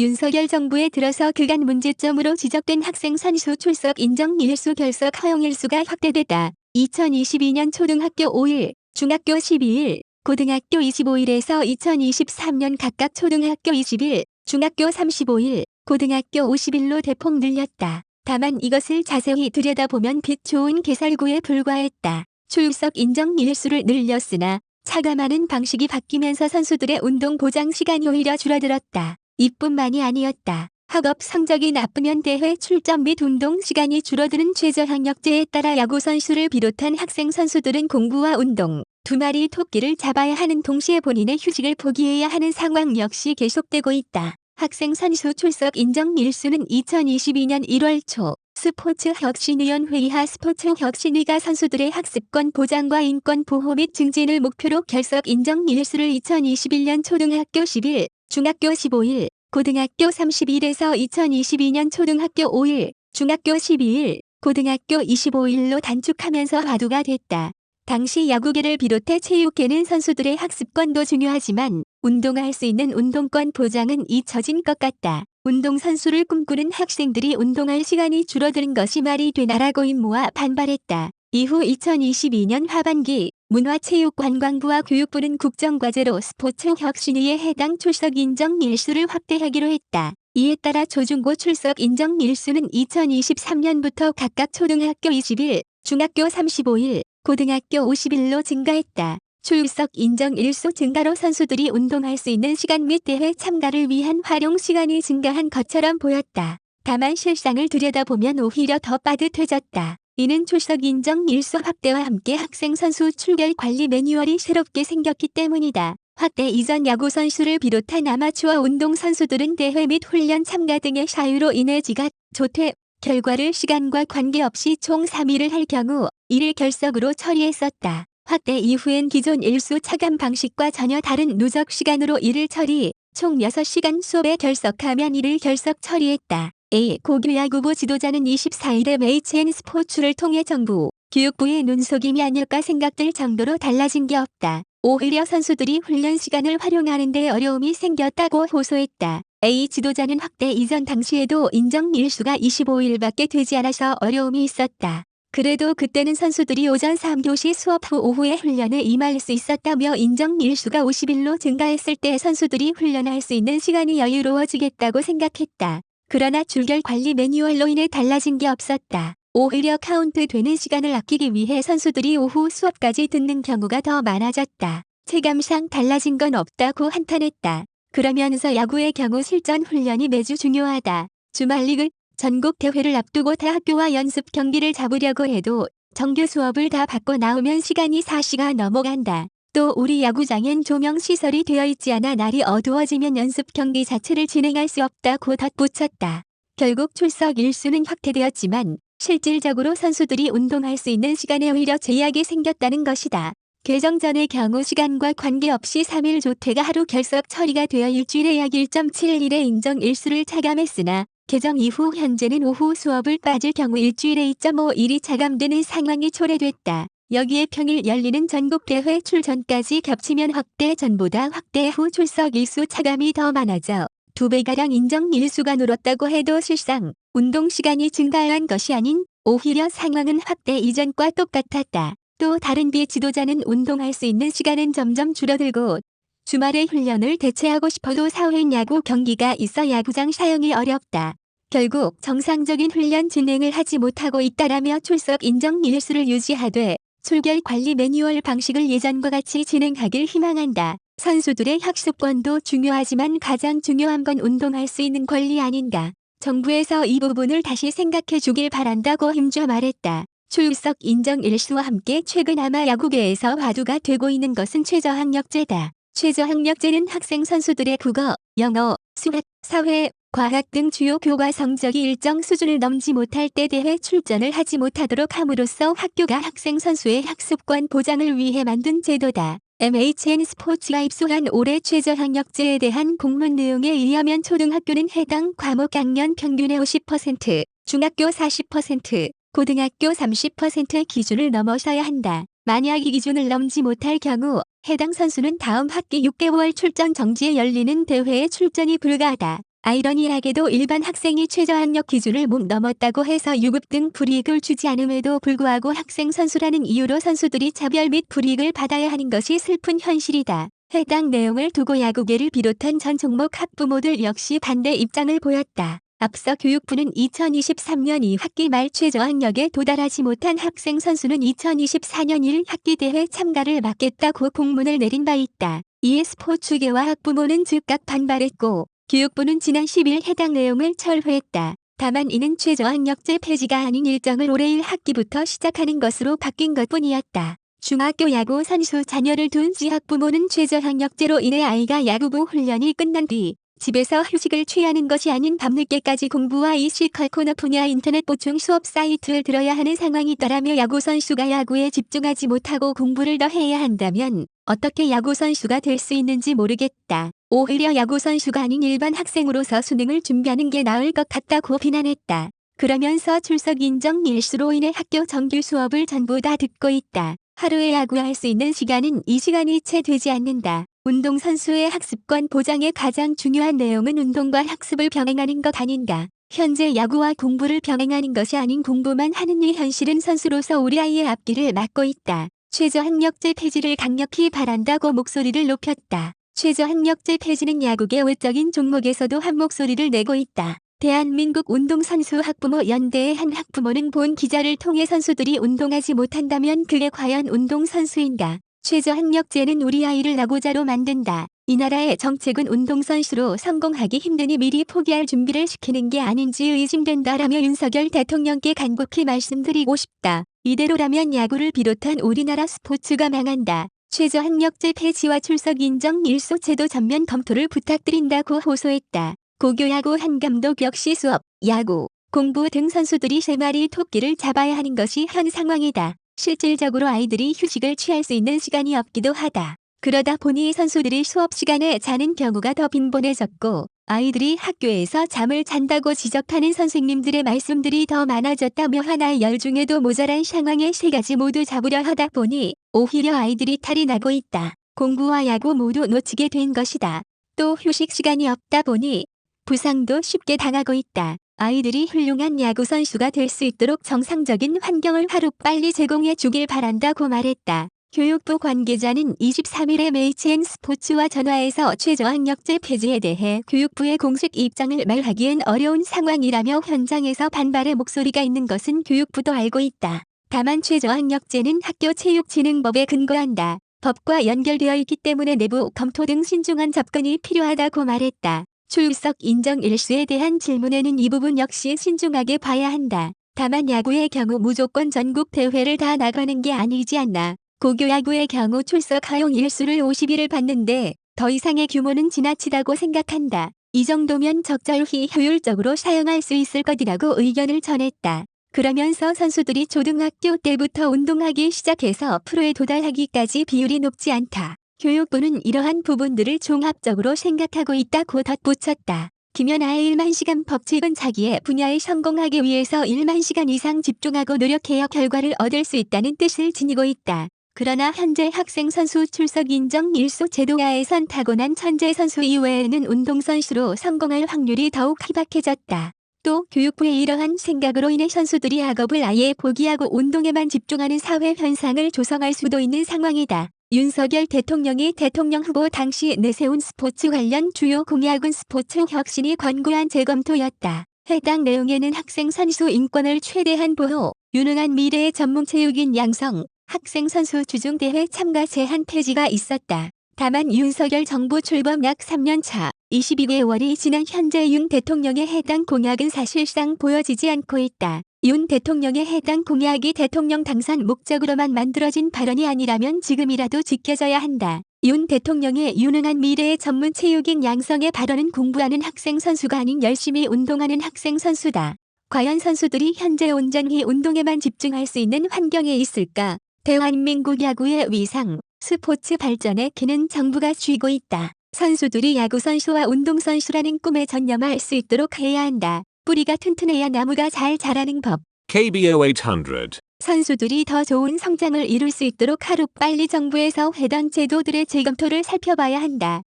윤석열 정부에 들어서 그간 문제점으로 지적된 학생 선수 출석 인정 일수 결석 허용 일수가 확대됐다. 2022년 초등학교 5일, 중학교 12일, 고등학교 25일에서 2023년 각각 초등학교 20일, 중학교 35일, 고등학교 50일로 대폭 늘렸다. 다만 이것을 자세히 들여다보면 빛 좋은 개설구에 불과했다. 출석 인정 일수를 늘렸으나 차감하는 방식이 바뀌면서 선수들의 운동 보장 시간이 오히려 줄어들었다. 이뿐만이 아니었다. 학업 성적이 나쁘면 대회 출전 및 운동 시간이 줄어드는 최저학력제에 따라 야구 선수를 비롯한 학생 선수들은 공부와 운동, 두 마리 토끼를 잡아야 하는 동시에 본인의 휴식을 포기해야 하는 상황 역시 계속되고 있다. 학생 선수 출석 인정 일수는 2022년 1월 초 스포츠 혁신위원회의 하 스포츠 혁신위가 선수들의 학습권 보장과 인권 보호 및 증진을 목표로 결석 인정 일수를 2021년 초등학교 10일, 중학교 15일, 고등학교 30일에서 2022년 초등학교 5일, 중학교 12일, 고등학교 25일로 단축하면서 화두가 됐다. 당시 야구계를 비롯해 체육계는 선수들의 학습권도 중요하지만 운동할 수 있는 운동권 보장은 잊혀진 것 같다. 운동선수를 꿈꾸는 학생들이 운동할 시간이 줄어드는 것이 말이 되나라고 임모아 반발했다. 이후 2022년 하반기 문화체육관광부와 교육부는 국정과제로 스포츠 혁신위에 해당 출석 인정 일수를 확대하기로 했다. 이에 따라 초중고 출석 인정 일수는 2023년부터 각각 초등학교 20일, 중학교 35일, 고등학교 50일로 증가했다. 출석 인정 일수 증가로 선수들이 운동할 수 있는 시간 및 대회 참가를 위한 활용 시간이 증가한 것처럼 보였다. 다만 실상을 들여다보면 오히려 더 빠듯해졌다. 이는 출석 인정 일수 확대와 함께 학생 선수 출결 관리 매뉴얼이 새롭게 생겼기 때문이다. 확대 이전 야구 선수를 비롯한 아마추어 운동 선수들은 대회 및 훈련 참가 등의 사유로 인해 지각, 조퇴, 결과를 시간과 관계없이 총 3일을 할 경우 1일 결석으로 처리했었다. 확대 이후엔 기존 일수 차감 방식과 전혀 다른 누적 시간으로 1일 처리, 총 6시간 수업에 결석하면 1일 결석 처리했다. A. 고교야구부 지도자는 24일 MHN 스포츠를 통해 정부, 교육부의 눈속임이 아닐까 생각될 정도로 달라진 게 없다. 오히려 선수들이 훈련 시간을 활용하는 데 어려움이 생겼다고 호소했다. A 지도자는 확대 이전 당시에도 인정 일수가 25일밖에 되지 않아서 어려움이 있었다. 그래도 그때는 선수들이 오전 3교시 수업 후 오후에 훈련에 임할 수 있었다며 인정 일수가 50일로 증가했을 때 선수들이 훈련할 수 있는 시간이 여유로워지겠다고 생각했다. 그러나 줄결 관리 매뉴얼로 인해 달라진 게 없었다. 오히려 카운트 되는 시간을 아끼기 위해 선수들이 오후 수업까지 듣는 경우가 더 많아졌다. 체감상 달라진 건 없다고 한탄했다. 그러면서 야구의 경우 실전 훈련이 매주 중요하다. 주말 리그, 전국 대회를 앞두고 타 학교와 연습 경기를 잡으려고 해도 정규 수업을 다 받고 나오면 시간이 4시가 넘어간다. 또 우리 야구장엔 조명 시설이 되어 있지 않아 날이 어두워지면 연습 경기 자체를 진행할 수 없다고 덧붙였다. 결국 출석 일수는 확대되었지만 실질적으로 선수들이 운동할 수 있는 시간에 오히려 제약이 생겼다는 것이다. 개정 전의 경우 시간과 관계없이 3일 조퇴가 하루 결석 처리가 되어 일주일에 약 1.7일의 인정 일수를 차감했으나 개정 이후 현재는 오후 수업을 빠질 경우 일주일에 2.5일이 차감되는 상황이 초래됐다. 여기에 평일 열리는 전국대회 출전까지 겹치면 확대 전보다 확대 후 출석 일수 차감이 더 많아져 두 배가량 인정 일수가 늘었다고 해도 실상 운동 시간이 증가한 것이 아닌 오히려 상황은 확대 이전과 똑같았다. 또 다른 비 지도자는 운동할 수 있는 시간은 점점 줄어들고 주말에 훈련을 대체하고 싶어도 사회 야구 경기가 있어 야구장 사용이 어렵다. 결국 정상적인 훈련 진행을 하지 못하고 있다라며 출석 인정 일수를 유지하되 출결 관리 매뉴얼 방식을 예전과 같이 진행하길 희망한다. 선수들의 학습권도 중요하지만 가장 중요한 건 운동할 수 있는 권리 아닌가. 정부에서 이 부분을 다시 생각해 주길 바란다고 힘줘 말했다. 출석 인정 일수와 함께 최근 아마 야구계에서 화두가 되고 있는 것은 최저학력제다. 최저학력제는 학생 선수들의 국어, 영어, 수학, 사회, 과학 등 주요 교과 성적이 일정 수준을 넘지 못할 때 대회 출전을 하지 못하도록 함으로써 학교가 학생 선수의 학습권 보장을 위해 만든 제도다. MHN 스포츠가 입수한 올해 최저학력제에 대한 공문 내용에 의하면 초등학교는 해당 과목 학년 평균의 50%, 중학교 40%, 고등학교 30% 기준을 넘어서야 한다. 만약 이 기준을 넘지 못할 경우 해당 선수는 다음 학기 6개월 출전 정지에 열리는 대회에 출전이 불가하다. 아이러니하게도 일반 학생이 최저학력 기준을 못 넘었다고 해서 유급 등 불이익을 주지 않음에도 불구하고 학생 선수라는 이유로 선수들이 차별 및 불이익을 받아야 하는 것이 슬픈 현실이다. 해당 내용을 두고 야구계를 비롯한 전 종목 학부모들 역시 반대 입장을 보였다. 앞서 교육부는 2023년 2학기 말 최저학력에 도달하지 못한 학생 선수는 2024년 1학기 대회 참가를 막겠다고 공문을 내린 바 있다. 이에 스포츠계와 학부모는 즉각 반발했고 교육부는 지난 10일 해당 내용을 철회했다. 다만 이는 최저학력제 폐지가 아닌 일정을 올해 1학기부터 시작하는 것으로 바뀐 것뿐이었다. 중학교 야구 선수 자녀를 둔 지학부모는 최저학력제로 인해 아이가 야구부 훈련이 끝난 뒤 집에서 휴식을 취하는 것이 아닌 밤늦게까지 공부와 이시컬 코너 분야 인터넷 보충 수업 사이트를 들어야 하는 상황이 따라며 야구 선수가 야구에 집중하지 못하고 공부를 더 해야 한다면 어떻게 야구 선수가 될 수 있는지 모르겠다. 오히려 야구 선수가 아닌 일반 학생으로서 수능을 준비하는 게 나을 것 같다고 비난했다. 그러면서 출석 인정 일수로 인해 학교 정규 수업을 전부 다 듣고 있다. 하루에 야구할 수 있는 시간은 이 시간이 채 되지 않는다. 운동선수의 학습권 보장의 가장 중요한 내용은 운동과 학습을 병행하는 것 아닌가. 현재 야구와 공부를 병행하는 것이 아닌 공부만 하는 이 현실은 선수로서 우리 아이의 앞길을 막고 있다. 최저학력제 폐지를 강력히 바란다고 목소리를 높였다. 최저학력제 폐지는 야구계 외적인 종목에서도 한 목소리를 내고 있다. 대한민국 운동선수 학부모 연대의 한 학부모는 본 기자를 통해 선수들이 운동하지 못한다면 그게 과연 운동선수인가? 최저학력제는 우리 아이를 나고자로 만든다. 이 나라의 정책은 운동선수로 성공하기 힘드니 미리 포기할 준비를 시키는 게 아닌지 의심된다라며 윤석열 대통령께 간곡히 말씀드리고 싶다. 이대로라면 야구를 비롯한 우리나라 스포츠가 망한다. 최저학력제 폐지와 출석 인정 일소 제도 전면 검토를 부탁드린다고 호소했다. 고교야구 한 감독 역시 수업, 야구, 공부 등 선수들이 세 마리 토끼를 잡아야 하는 것이 현 상황이다. 실질적으로 아이들이 휴식을 취할 수 있는 시간이 없기도 하다. 그러다 보니 선수들이 수업 시간에 자는 경우가 더 빈번해졌고 아이들이 학교에서 잠을 잔다고 지적하는 선생님들의 말씀들이 더 많아졌다며 하나의 열 중에도 모자란 상황에 세 가지 모두 잡으려 하다 보니 오히려 아이들이 탈이 나고 있다. 공부와 야구 모두 놓치게 된 것이다. 또 휴식 시간이 없다 보니 부상도 쉽게 당하고 있다. 아이들이 훌륭한 야구 선수가 될 수 있도록 정상적인 환경을 하루빨리 제공해 주길 바란다고 말했다. 교육부 관계자는 23일 MHN 스포츠와 전화해서 최저학력제 폐지에 대해 교육부의 공식 입장을 말하기엔 어려운 상황이라며 현장에서 반발의 목소리가 있는 것은 교육부도 알고 있다. 다만 최저학력제는 학교 체육진흥법에 근거한다. 법과 연결되어 있기 때문에 내부 검토 등 신중한 접근이 필요하다고 말했다. 출석 인정 일수에 대한 질문에는 이 부분 역시 신중하게 봐야 한다. 다만 야구의 경우 무조건 전국 대회를 다 나가는 게 아니지 않나. 고교 야구의 경우 출석 허용 일수를 50일을 받는데 더 이상의 규모는 지나치다고 생각한다. 이 정도면 적절히 효율적으로 사용할 수 있을 것이라고 의견을 전했다. 그러면서 선수들이 초등학교 때부터 운동하기 시작해서 프로에 도달하기까지 비율이 높지 않다. 교육부는 이러한 부분들을 종합적으로 생각하고 있다고 덧붙였다. 김연아의 1만 시간 법칙은 자기의 분야에 성공하기 위해서 1만 시간 이상 집중하고 노력해야 결과를 얻을 수 있다는 뜻을 지니고 있다. 그러나 현재 학생 선수 출석 인정 일소 제도하에선 타고난 천재 선수 이외에는 운동선수로 성공할 확률이 더욱 희박해졌다. 또 교육부의 이러한 생각으로 인해 선수들이 학업을 아예 포기하고 운동에만 집중하는 사회 현상을 조성할 수도 있는 상황이다. 윤석열 대통령이 대통령 후보 당시 내세운 스포츠 관련 주요 공약은 스포츠 혁신이 권고한 재검토였다. 해당 내용에는 학생 선수 인권을 최대한 보호, 유능한 미래의 전문 체육인 양성, 학생 선수 주중 대회 참가 제한 폐지가 있었다. 다만 윤석열 정부 출범 약 3년 차 22개월이 지난 현재 윤 대통령의 해당 공약은 사실상 보여지지 않고 있다. 윤 대통령의 해당 공약이 대통령 당선 목적으로만 만들어진 발언이 아니라면 지금이라도 지켜져야 한다. 윤 대통령의 유능한 미래의 전문 체육인 양성의 발언은 공부하는 학생 선수가 아닌 열심히 운동하는 학생 선수다. 과연 선수들이 현재 온전히 운동에만 집중할 수 있는 환경에 있을까? 대한민국 야구의 위상, 스포츠 발전의 기는 정부가 쥐고 있다. 선수들이 야구 선수와 운동 선수라는 꿈에 전념할 수 있도록 해야 한다. 뿌리가 튼튼해야 나무가 잘 자라는 법. KBO 800. 선수들이 더 좋은 성장을 이룰 수 있도록 하루빨리 정부에서 해당 제도들의 재검토를 살펴봐야 한다.